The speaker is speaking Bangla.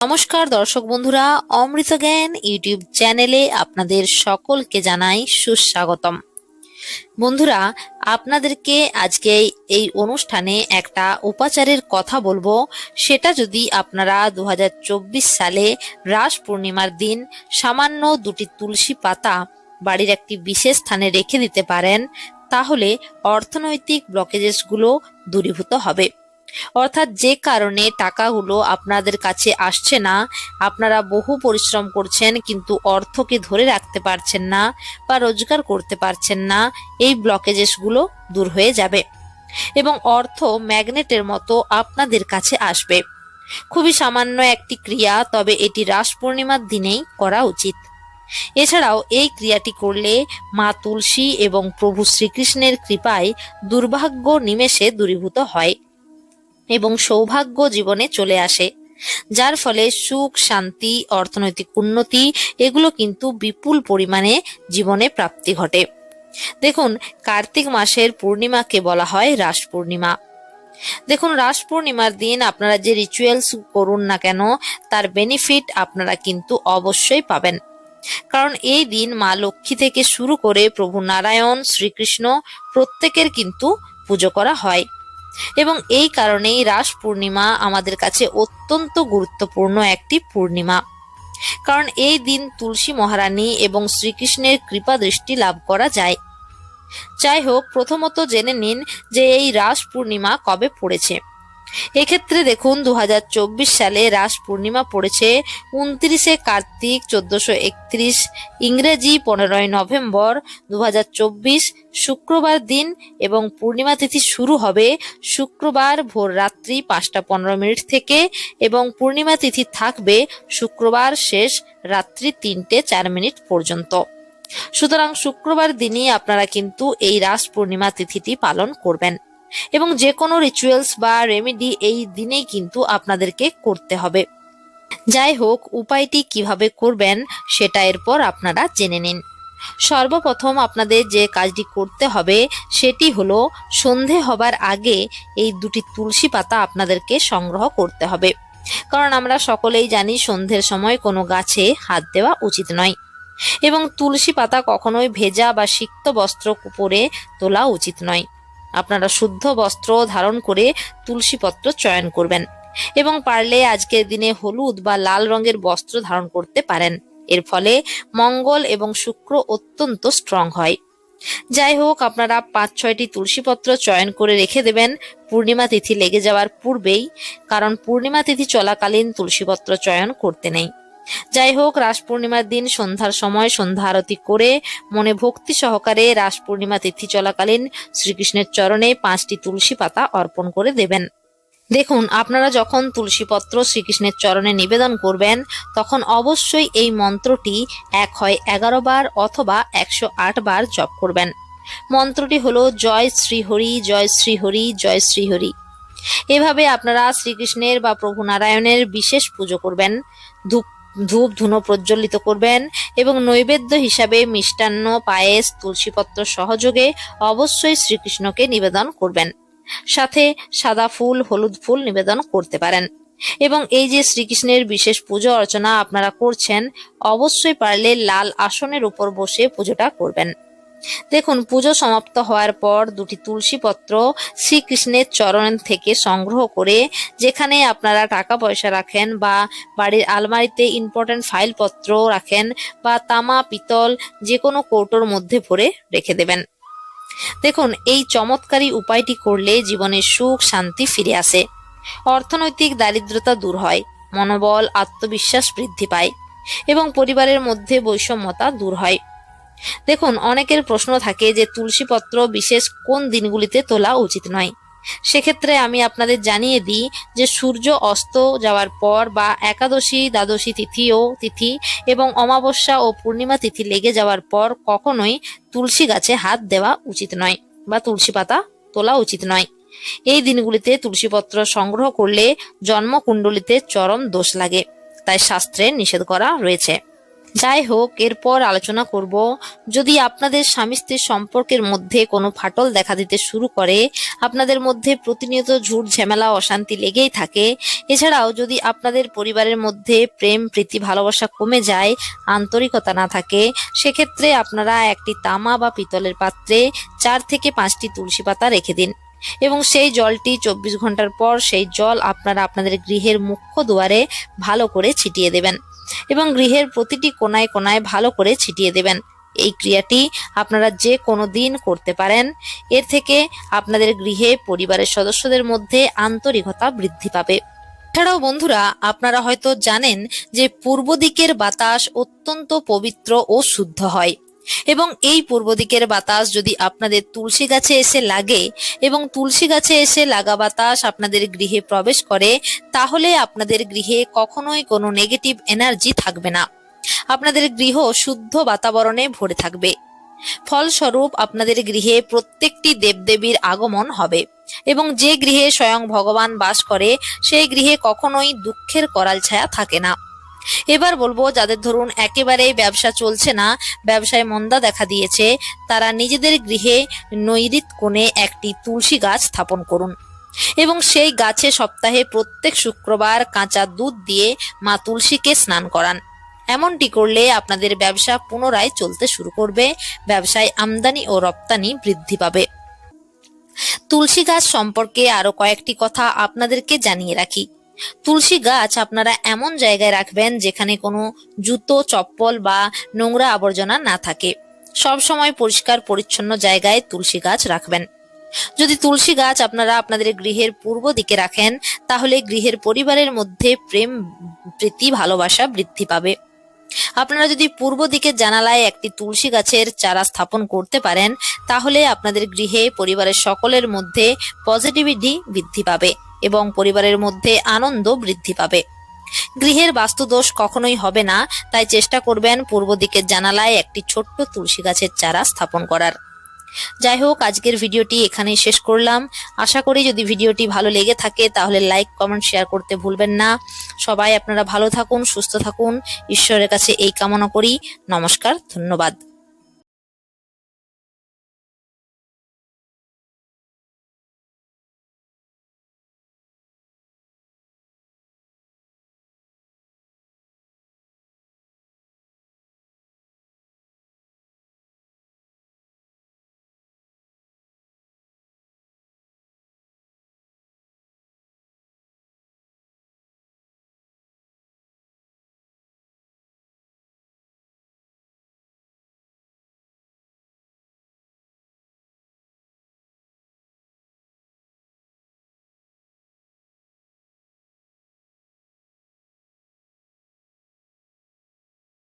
নমস্কার, দর্শক বন্ধুরা, অমৃত জ্ঞান ইউটিউব চ্যানেলে আপনাদের সকলকে জানাই সুস্বাগতম। বন্ধুরা, আপনাদেরকে আজকে এই অনুষ্ঠানে একটা উপাচারের কথা বলব। সেটা যদি আপনারা দু হাজার চব্বিশ সালে রাস পূর্ণিমার দিন সামান্য দুটি তুলসী পাতা বাড়ির একটি বিশেষ স্থানে রেখে দিতে পারেন, তাহলে অর্থনৈতিক ব্লকেজেসগুলো দূরীভূত হবে। অর্থাৎ যে কারণে টাকাগুলো আপনাদের কাছে আসছে না, আপনারা বহু পরিশ্রম করছেন কিন্তু অর্থকে ধরে রাখতে পারছেন না বা রোজগার করতে পারছেন না, এই ব্লকেজেসগুলো দূর হয়ে যাবে এবং অর্থ ম্যাগনেটের মতো আপনাদের কাছে আসবে। খুবই সামান্য একটি ক্রিয়া, তবে এটি রাস পূর্ণিমার দিনেই করা উচিত। এছাড়াও এই ক্রিয়াটি করলে মা তুলসী এবং প্রভু শ্রীকৃষ্ণের কৃপায় দুর্ভাগ্য নিমেষে দূরীভূত হয়। এবং সৌভাগ্য জীবনে চলে আসে। যার ফলে সুখ, শান্তি, অর্থনৈতিক উন্নতি, এগুলো কিন্তু বিপুল পরিমাণে জীবনে প্রাপ্তি ঘটে। দেখুন, কার্তিক মাসের পূর্ণিমাকে বলা হয় রাস পূর্ণিমা। দেখুন, রাস পূর্ণিমার দিন আপনারা যে রিচুয়ালস করুন না কেন, তার বেনিফিট আপনারা কিন্তু অবশ্যই পাবেন। কারণ এই দিন মা লক্ষ্মী থেকে শুরু করে প্রভু নারায়ণ, শ্রীকৃষ্ণ প্রত্যেকের কিন্তু পুজো করা হয়। এবং এই কারণেই রাস পূর্ণিমা আমাদের কাছে অত্যন্ত গুরুত্বপূর্ণ একটি পূর্ণিমা। কারণ এই দিন তুলসী মহারানী এবং শ্রীকৃষ্ণের কৃপা দৃষ্টি লাভ করা যায়। যাই হোক, প্রথমত জেনে নিন যে এই রাস পূর্ণিমা কবে পড়েছে। এক্ষেত্রে দেখুন দু হাজার চব্বিশ সালে রাস পূর্ণিমা পড়েছে উনত্রিশে কার্তিক চোদ্দশো একত্রিশ, ইংরেজি পনেরোই নভেম্বর দু হাজার চব্বিশ, শুক্রবার দিন এবং পূর্ণিমা তিথি শুরু হবে শুক্রবার ভোর রাত্রি পাঁচটা পনেরো মিনিট থেকে এবং পূর্ণিমা তিথি থাকবে শুক্রবার শেষ রাত্রি তিনটে চার মিনিট পর্যন্ত। সুতরাং শুক্রবার দিনই আপনারা কিন্তু এই রাস পূর্ণিমা তিথিটি পালন করবেন। এবং যে কোনো রিচুয়ালস বা রেমেডি এই দিনেই কিন্তু আপনাদেরকে করতে হবে। যাই হোক, উপায়টি কীভাবে করবেন সেটা এরপর আপনারা জেনে নিন। সর্বপ্রথম আপনাদের যে কাজটি করতে হবে সেটি হলো সন্ধে হবার আগে এই দুটি তুলসী পাতা আপনাদেরকে সংগ্রহ করতে হবে। কারণ আমরা সকলেই জানি সন্ধ্যের সময় কোনো গাছে হাত দেওয়া উচিত নয়। এবং তুলসী পাতা কখনোই ভেজা বা সিক্ত বস্ত্র উপরে তোলা উচিত নয়। আপনারা শুদ্ধ বস্ত্র ধারণ করে তুলসী পত্র চয়ন করবেন এবং পারলে আজকের দিনে হলুদ বা লাল রঙের বস্ত্র ধারণ করতে পারেন। এর ফলে মঙ্গল এবং শুক্র অত্যন্ত স্ট্রং হয়। যাই হোক, আপনারা পাঁচ ছয়টি তুলসী পত্র চয়ন করে রেখে দেবেন। পূর্ণিমা তিথি লেগে যাওয়ার পূর্বেই, কারণ পূর্ণিমা তিথি চলাকালীন তুলসীপত্র চয়ন করতে নেই। যাই হোক রাস পূর্ণিমার দিন সন্ধ্যার সময় সন্ধ্যা আরতি করে মনে ভক্তি সহকারে রাস পূর্ণিমা তিথি চলাকালীন শ্রীকৃষ্ণের চরণে পাঁচটি তুলসী পাতা অর্পণ করে দেবেন। দেখুন, আপনারা যখন তুলসীপত্র শ্রীকৃষ্ণের চরণে নিবেদন করবেন, তখন অবশ্যই এই মন্ত্রটি এক হয় এগারো বার অথবা একশো আট বার জপ করবেন। মন্ত্রটি হলো, জয় শ্রীহরি জয় শ্রীহরি জয় শ্রীহরি। এভাবে আপনারা শ্রীকৃষ্ণের বা প্রভু নারায়ণের বিশেষ পুজো করবেন। ধূপ ধূপ ধুনো প্রজ্বলিত করবেন এবং নৈবেদ্য হিসাবে মিষ্টান্ন, পায়েস, তুলসীপত্র সহযোগে অবশ্যই শ্রীকৃষ্ণকে নিবেদন করবেন। সাথে সাদা ফুল, হলুদ ফুল নিবেদন করতে পারেন। এবং এই যে শ্রীকৃষ্ণের বিশেষ পুজো অর্চনা আপনারা করছেন, অবশ্যই পারলে লাল আসনের উপর বসে পুজোটা করবেন। দেখুন, পুজো সমাপ্ত হওয়ার পর দুটি তুলসী পত্র শ্রীকৃষ্ণের চরণ থেকে সংগ্রহ করে যেখানে আপনারা টাকা পয়সা রাখেন বা বাড়ির আলমারিতে ইম্পর্টেন্ট ফাইলপত্র রাখেন বা তামা, পিতল যে কোনো কৌটোর মধ্যে ভরে রেখে দেবেন। দেখুন, এই চমৎকারী উপায়টি করলে জীবনে সুখ, শান্তি ফিরে আসে। অর্থনৈতিক দারিদ্রতা দূর হয়, মনোবল, আত্মবিশ্বাস বৃদ্ধি পায় এবং পরিবারের মধ্যে বৈষম্যতা দূর হয়। দেখুন, অনেকের প্রশ্ন থাকে যে তুলসী পত্র বিশেষ কোন দিনগুলিতে তোলা উচিত নয়। সেক্ষেত্রে আমি আপনাদের জানিয়ে দিই যে সূর্য অস্ত যাওয়ার পর বা একাদশী, দ্বাদশী তিথি ও তিথি এবং অমাবস্যা ও পূর্ণিমা তিথি লেগে যাওয়ার পর কখনোই তুলসী গাছে হাত দেওয়া উচিত নয় বা তুলসী পাতা তোলা উচিত নয়। এই দিনগুলিতে তুলসীপত্র সংগ্রহ করলে জন্মকুণ্ডলিতে চরম দোষ লাগে, তাই শাস্ত্রে নিষেধ করা রয়েছে। যাই হোক এরপর আলোচনা করব। যদি আপনাদের স্বামী স্ত্রীর সম্পর্কের মধ্যে কোনো ফাটল দেখা দিতে শুরু করে, আপনাদের মধ্যে প্রতিনিয়ত ঝুট ঝামেলা, অশান্তি লেগেই থাকে। এছাড়াও যদি আপনাদের পরিবারের মধ্যে প্রেম, প্রীতি, ভালোবাসা কমে যায়, আন্তরিকতা না থাকে, সেক্ষেত্রে আপনারা একটি তামা বা পিতলের পাত্রে চার থেকে পাঁচটি তুলসী পাতা রেখে দিন। এবং সেই জলটি চব্বিশ ঘণ্টার পর সেই জল আপনারা আপনাদের গৃহের মুখ্য দুয়ারে ভালো করে ছিটিয়ে দেবেন। এবং গৃহের প্রতিটি কোনায় কোনায় ভালো করে ছিটিয়ে দেবেন। এই ক্রিয়াটি আপনারা যে কোনো দিন করতে পারেন। এর থেকে আপনাদের গৃহে পরিবারের সদস্যদের মধ্যে আন্তরিকতা বৃদ্ধি পাবে। এছাড়াও বন্ধুরা, আপনারা হয়তো জানেন যে পূর্ব দিকের বাতাস অত্যন্ত পবিত্র ও শুদ্ধ হয়। এবং এই পূর্ব দিকের বাতাস যদি আপনাদের তুলসী গাছে এসে লাগে এবং তুলসী গাছে এসে লাগা বাতাস আপনাদের গৃহে প্রবেশ করে, তাহলে আপনাদের গৃহে কখনোই কোনো নেগেটিভ এনার্জি থাকবে না। আপনাদের গৃহ শুদ্ধ বাতাবরণে ভরে থাকবে। ফলস্বরূপ আপনাদের গৃহে প্রত্যেকটি দেবদেবীর আগমন হবে এবং যে গৃহে স্বয়ং ভগবান বাস করে, সেই গৃহে কখনোই দুঃখের করাল ছায়া থাকে না। এবার বলব, যাদের ধরুন একেবারেই ব্যবসা চলছে না, ব্যবসায় মন্দা দেখা দিয়েছে, তারা নিজেদের গৃহে নৈরিত কোণে একটি তুলসী গাছ স্থাপন করুন। এবং সেই গাছে সপ্তাহে প্রত্যেক শুক্রবার কাঁচা দুধ দিয়ে মা তুলসীকে স্নান করান। এমনটি করলে আপনাদের ব্যবসা পুনরায় চলতে শুরু করবে, ব্যবসায় আমদানি ও রপ্তানি বৃদ্ধি পাবে। তুলসী গাছ সম্পর্কে আরও কয়েকটি কথা আপনাদেরকে জানিয়ে রাখি। তুলসী গাছ আপনারা এমন জায়গায় রাখবেন যেখানে কোনো জুতো, চপ্পল বা নোংরা আবর্জনা না থাকে। সব সময় পরিষ্কার, পরিচ্ছন্ন জায়গায় তুলসী গাছ রাখবেন। যদি তুলসী গাছ আপনারা আপনাদের গৃহের পূর্ব দিকে রাখেন, তাহলে গৃহের পরিবারের মধ্যে প্রেম, প্রীতি, ভালোবাসা বৃদ্ধি পাবে। আপনারা যদি পূর্ব দিকের জানালায় একটি তুলসী গাছের চারা স্থাপন করতে পারেন, তাহলে আপনাদের গৃহে পরিবারের সকলের মধ্যে পজিটিভিটি বৃদ্ধি পাবে। এবং পরিবারের মধ্যে আনন্দ বৃদ্ধি পাবে। গৃহের বাস্তুদোষ কখনোই হবে না, তাই চেষ্টা করবেন পূর্ব দিকের জানালায় একটি ছোট্ট তুলসী গাছের চারা স্থাপন করার। যাই হোক, আজকের ভিডিওটি এখানেই শেষ করলাম। আশা করি যদি ভিডিওটি ভালো লেগে থাকে, তাহলে লাইক, কমেন্ট, শেয়ার করতে ভুলবেন না। সবাই আপনারা ভালো থাকুন, সুস্থ থাকুন। ঈশ্বরের কাছে এই কামনা করি। নমস্কার, ধন্যবাদ।